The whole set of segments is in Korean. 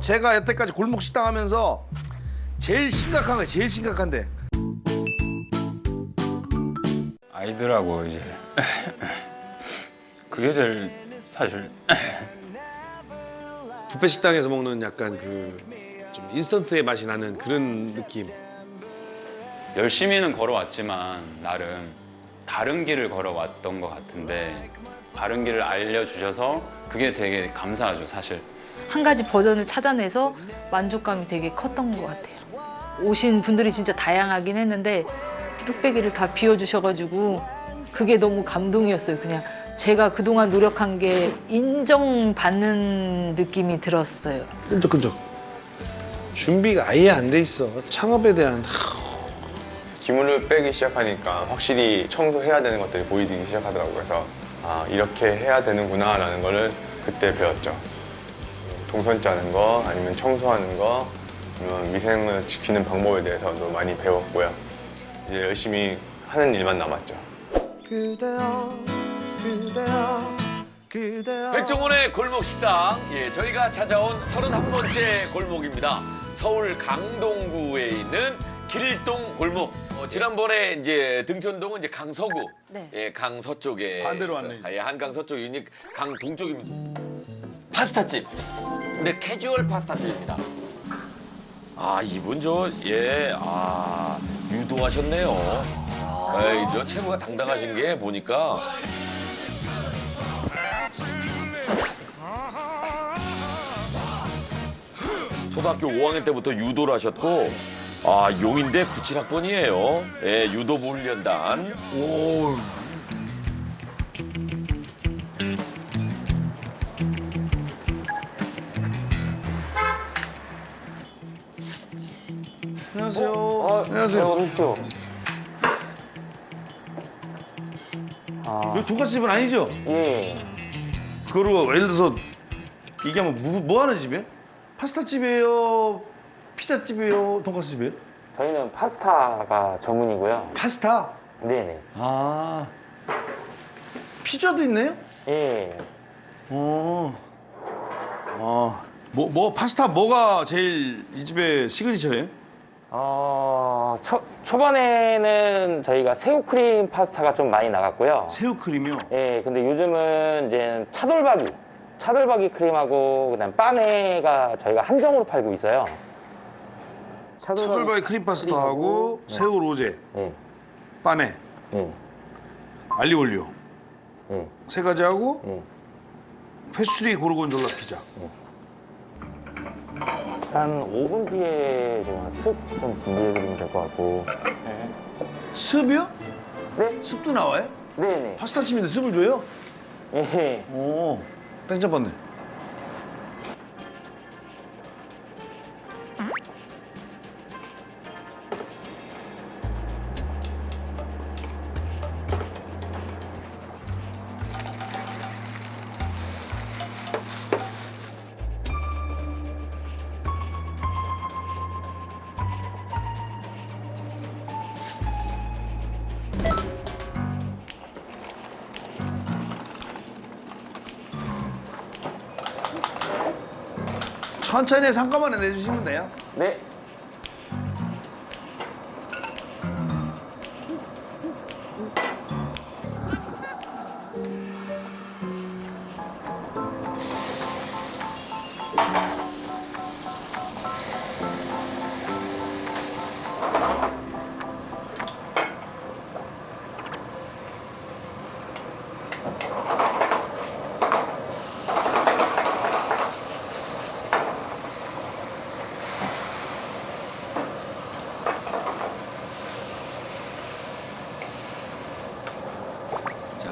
제가 여태까지 골목 식당 하면서 제일 심각한 거 제일 심각한데 아이들하고 이제 그게 제일 사실 뷔페 식당에서 먹는 약간 그 좀 인스턴트의 맛이 나는 그런 느낌. 열심히는 걸어왔지만 나름 다른 길을 걸어왔던 것 같은데 다른 길을 알려주셔서 그게 되게 감사하죠 사실 한 가지 버전을 찾아내서 만족감이 되게 컸던 것 같아요. 오신 분들이 진짜 다양하긴 했는데 뚝배기를 다 비워주셔가지고 그게 너무 감동이었어요. 그냥 제가 그동안 노력한 게 인정받는 느낌이 들었어요. 끈적끈적. 준비가 아예 안 돼 있어. 창업에 대한 기물을 빼기 시작하니까 확실히 청소해야 되는 것들이 보이기 시작하더라고요. 그래서 아 이렇게 해야 되는구나 라는 거를 그때 배웠죠. 동선 짜는 거 아니면 청소하는 거 아니면 위생을 지키는 방법에 대해서도 많이 배웠고요. 이제 열심히 하는 일만 남았죠. 그대여 그대여 그대여 백종원의 골목 식당. 예, 저희가 찾아온 31번째 골목입니다. 서울 강동구에 있는 길동 골목. 어, 지난번에 이제 등촌동은 이제 강서구, 네. 예, 강서쪽에 반대로 왔네. 아, 예, 한강 서쪽이니 강 동쪽입니다. 파스타집. 근데 캐주얼 파스타집입니다. 아 이분 저 예, 아 유도하셨네요. 에이, 저 체구가 당당하신 게 보니까 초등학교 5학년 때부터 유도를 하셨고 아 용인대 97학번이에요. 예, 유도부 훈련단. 오. 안녕하세요 안녕하세요 여기 돈가스집은 아니죠? 예. 그리고 예를 들어서 얘기하면 뭐, 뭐 하는 집이에요? 파스타 집이에요? 피자 집이에요? 돈가스 집이에요? 저희는 파스타가 전문이고요. 파스타? 네네. 아 피자도 있네요? 예. 어. 어. 뭐, 뭐 파스타 뭐가 제일 이 집의 시그니처예요? 어, 초, 초반에는 저희가 새우크림 파스타가 좀 많이 나갔고요. 새우 크림이요. 예, 근데 요즘은 이제 차돌박이, 차돌박이 크림하고 그다음 빠네가 저희가 한정으로 팔고 있어요. 차돌바이 크림 파스타 하고 새우 로제, 예, 빠네, 예, 알리올리오 예. 세 가지 하고 예. 페스츄리 고르곤졸라 피자. 한 5분 뒤에 제가 습좀 준비해드리면 될 것 같고. 습이요? 네? 습도 나와요? 네네. 파스타 집인데 습을 줘요? 예. 오, 땡잡 받네. 천천히 한꺼번에 내주시면 돼요. 네.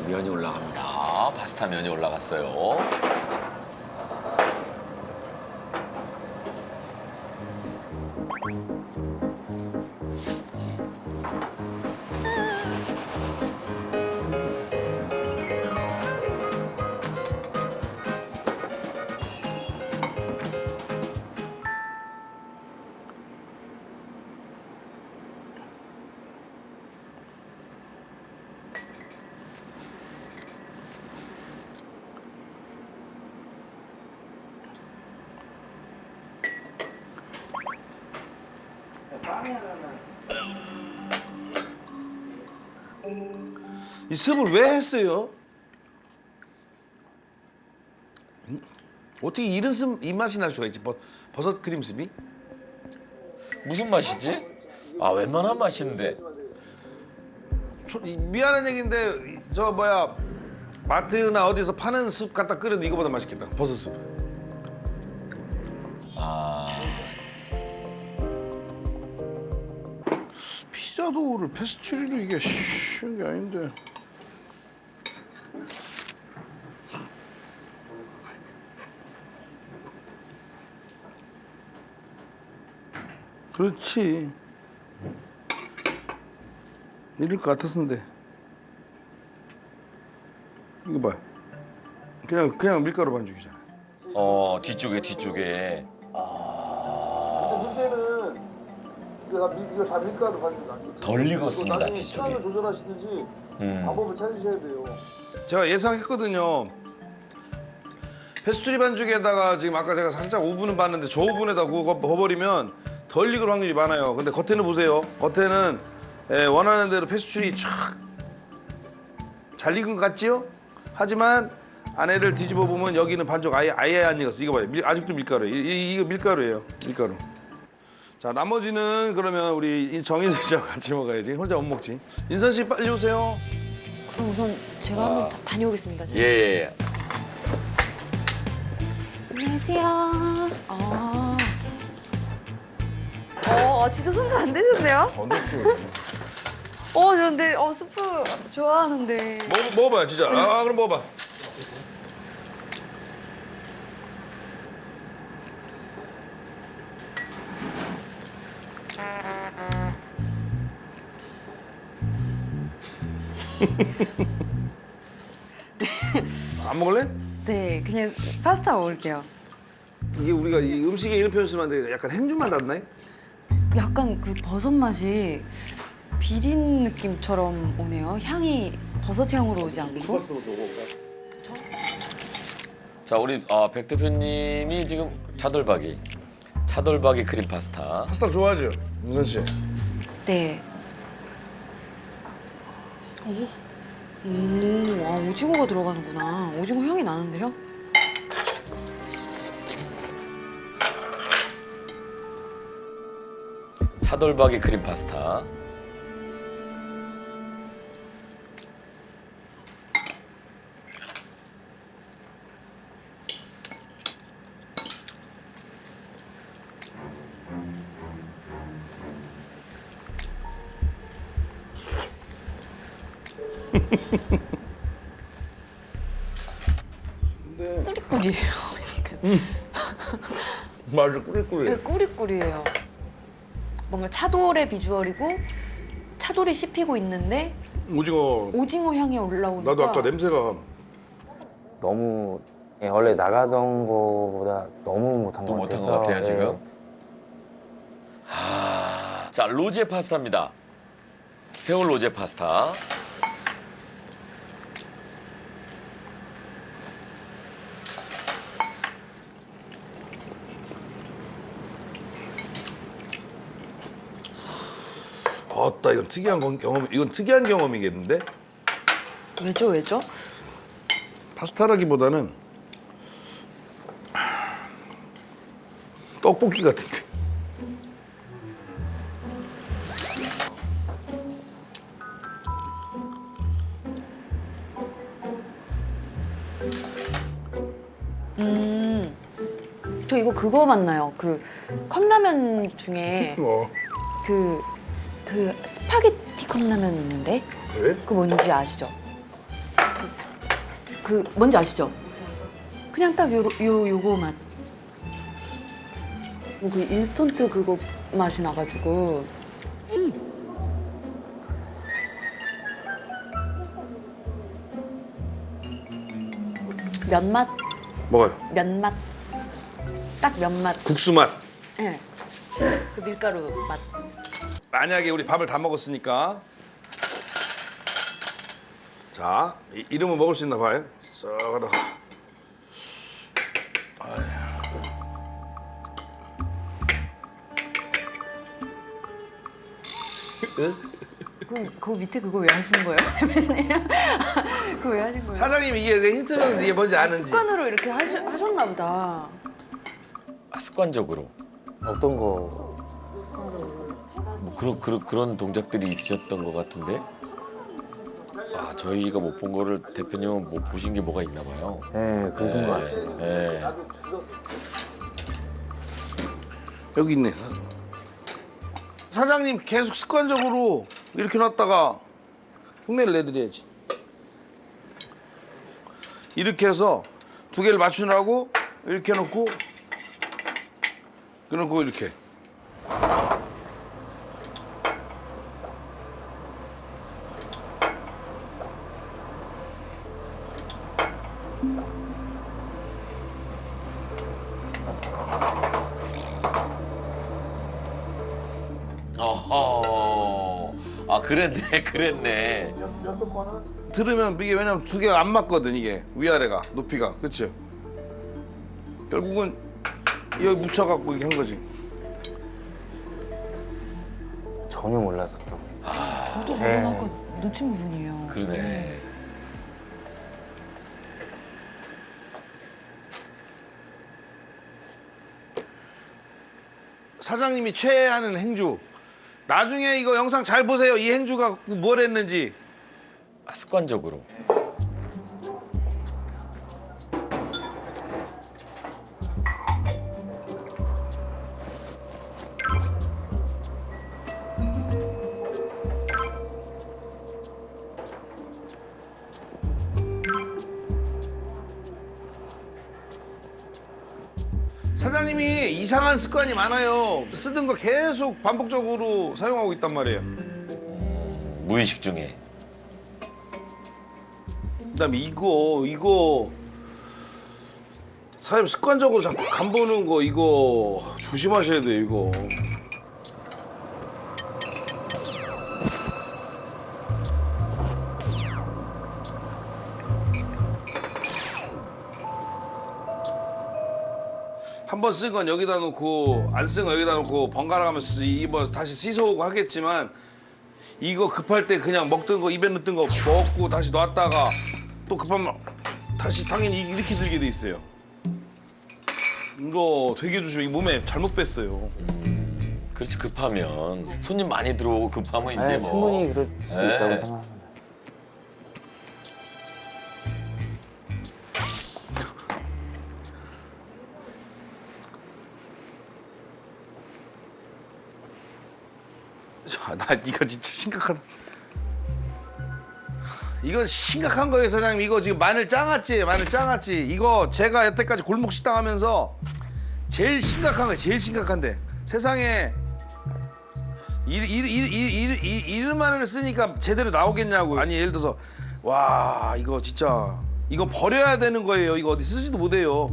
면이 올라갑니다. 파스타 면이 올라갔어요. 이 습을 왜 했어요? 음, 어떻게 이런 습 입맛이 날 수가 있지? 버, 버섯 크림 습이? 무슨 맛이지? 아 웬만한 맛인데. 소- 이- 미안한 얘기인데 이- 저 뭐야 마트나 어디서 파는 습 갖다 끓여도 이거보다 맛있겠다. 버섯 습. 피자 도우를 페스츄리로 이게 쉬운 게 아닌데. 그렇지. 이럴 것 같았는데. 이거 봐. 그냥 그냥 밀가루 반죽이잖아. 어 뒤쪽에 뒤쪽에. 문제는 이거 다 밀- 이거 다 밀가루 반죽 아니에요. 덜 익었습니다, 나중에 뒤쪽에. 시간을 조절하시든지 음. 방법을 찾으셔야 돼요. 제가 예상했거든요. 페스츄리 반죽에다가 지금 아까 제가 살짝 오븐을 봤는데 저 오븐에다 구워 버리면 덜 익을 확률이 많아요. 근데 겉에는 보세요. 겉에는 예, 원하는 대로 페스츄리 촥잘 익은 것 같지요? 하지만 안에를 뒤집어 보면 여기는 반죽 아예 아예 안 익었어. 이거 봐요. 밀- 아직도 밀가루. 이, 이, 이거 밀가루예요. 밀가루. 자 나머지는 그러면 우리 정인선 씨하고 같이 먹어야지. 혼자 못 먹지. 인선 씨 빨리 오세요. 그럼 우선 제가 한번 다, 다녀오겠습니다. 예, 예. 안녕하세요. 아. 어, 아, 진짜 손도 안 대셨네요? 어, 그런데 어 스프 좋아하는데. 먹어, 먹어봐요 진짜 아 그럼 먹어봐 안 먹을래? 네, 그냥 파스타 먹을게요. 이게 우리가 이 음식에 이런 표현 쓰면 안 돼. 약간 행주맛 났나? 약간 그 버섯 맛이 비린 느낌처럼 오네요. 향이 버섯 향으로 오지 않고. 자 우리 아, 백 대표님이 지금 차돌박이 차돌박이 크림 파스타. 파스타 좋아하죠? 윤선 씨 네. 오, 음, 와 오징어가 들어가는구나. 오징어 향이 나는데요? 차돌박이 크림 파스타. 꾸리꾸리해요. 맞아 네, 꾸리꾸리 꾸리꾸리해요. 뭔가 차돌의 비주얼이고 차돌이 씹히고 있는데 오징어 오징어 향이 올라오니까 나도 아까 냄새가 너무 예, 원래 나가던 거보다 너무 못한 또것 못한 같아서 것 같아요 예. 지금. 아, 자 로제 파스타입니다. 새우 로제 파스타. 어따 이건 특이한 건- 경험 이건 특이한 경험이겠는데? 왜죠 왜죠? 파스타라기보다는 떡볶이 같은데. 음, 저 이거 그거 맞나요? 그 컵라면 중에 어 그, 그 스파게티 컵라면 있는데 그래? 그 뭔지 아시죠? 그, 그 뭔지 아시죠? 그냥 딱 요, 요, 요거 맛. 뭐그 인스턴트 그거 맛이 나가지고. 면 맛, 먹어요 면 맛. 딱 면 맛. 국수 맛 예. 그 밀가루 맛. 만약에 우리 밥을 다 먹었으니까 자 이, 이러면 먹을 수 있나 봐요 싹 하다가 그, 그 밑에 그거 왜 하시는 거예요? 그거 왜 하신 거예요? 사장님 이게 내 힌트면 이게 뭔지 아는지. 습관으로 이렇게 하시, 하셨나 보다. 아, 습관적으로 어떤 거 뭐 그런 그런 그런 동작들이 있으셨던 것 같은데. 아 저희가 못 본 거를 대표님은 못 보신 게 뭐가 있나 봐요. 네, 그러신 것 같아요. 네. 여기 있네. 사장님 계속 습관적으로 이렇게 놨다가 흉내를 내드려야지. 이렇게 해서 두 개를 맞추느라고 이렇게 놓고 그놓고 이렇게. 아 그랬네 그랬네. 들으면 이게 왜냐면 두 개가 안 맞거든 이게 위아래가 높이가 그렇죠? 결국은 여기 묻혀갖고 이렇게 한 거지. 전혀 몰라서 그런 거. 저도 네. 그건 아까 놓친 부분이에요. 그러네. 사장님이 최애하는 행주. 나중에 이거 영상 잘 보세요. 이 행주가 뭘 했는지. 아, 습관적으로. 사장님이 이상한 습관이 많아요. 쓰던 거 계속 반복적으로 사용하고 있단 말이에요. 무의식 중에. 그다음에 이거 이거 사장님 습관적으로 자꾸 간 보는 거 이거 조심하셔야 돼요 이거. 한 번 쓴 건 여기다 놓고 안 쓴 건 여기다 놓고 번갈아 가면서 이뭐 다시 씻어오고 하겠지만 이거 급할 때 그냥 먹던 거 입에 넣던 거 먹고 다시 놨다가 또 급하면 다시 당연히 이렇게 들게 돼 있어요. 이거 되게 조심. 이 몸에 잘못 뺐어요. 그렇지 급하면 손님 많이 들어오고 급하면 이제 네, 뭐 충분히 그럴 수 네. 있다고 생각합니다. 나 이거 진짜 심각하다. 이건 심각한 거예요, 사장님. 이거 지금 마늘 짱았지, 마늘 짱았지. 이거 제가 여태까지 골목 식당 하면서 제일 심각한 거예요, 제일 심각한데. 세상에 이, 이, 이, 이, 이, 이, 이름 마늘을 쓰니까 제대로 나오겠냐고. 아니, 예를 들어서 와, 이거 진짜 이거 버려야 되는 거예요. 이거 어디 쓰지도 못해요.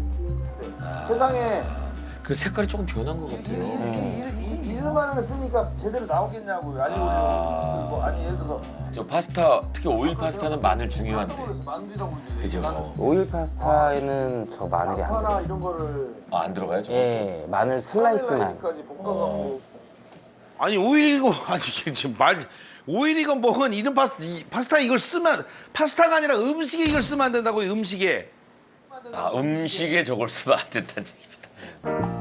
세상에 그 색깔이 조금 변한 것 같아요. 마늘을 쓰니까 제대로 나오겠냐고요. 아니, 뭐, 아니, 예를 들어서 저 파스타 특히 오일 파스타는 마늘 중요한데. 그죠? 오일 파스타에는 저 마늘이 안 하나 들어요. 이런 거를 아, 안 들어가요? 저것도? 예, 마늘 슬라이스만. 까지 볶아갖고 아니 오일이고 아니 이게 지금 말 오일이건 뭐건 이런 파스타 이, 파스타 이걸 쓰면 파스타가 아니라 음식에 이걸 쓰면 안 된다고 음식에 아, 음식에 저걸 쓰면 안 된다는 얘기입니다.